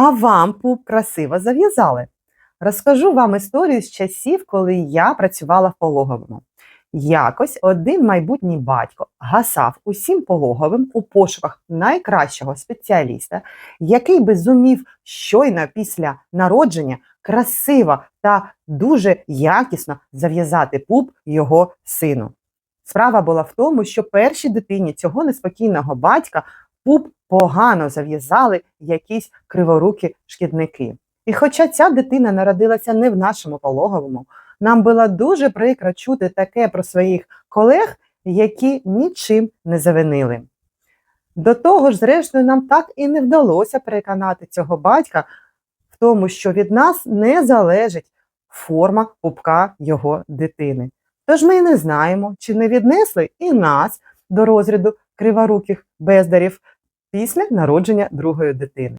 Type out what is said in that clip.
А вам пуп красиво зав'язали? Розкажу вам історію з часів, коли я працювала в пологовому. Якось один майбутній батько гасав усім пологовим у пошуках найкращого спеціаліста, який би зумів щойно після народження красиво та дуже якісно зав'язати пуп його сину. Справа була в тому, що першій дитині цього неспокійного батька пуп погано зав'язали якісь криворукі шкідники. І хоча ця дитина народилася не в нашому пологовому, нам було дуже прикро чути таке про своїх колег, які нічим не завинили. До того ж, зрештою, нам так і не вдалося переконати цього батька в тому, що від нас не залежить форма пупка його дитини. Тож ми не знаємо, чи не віднесли і нас до розряду криворуких бездарів після народження другої дитини.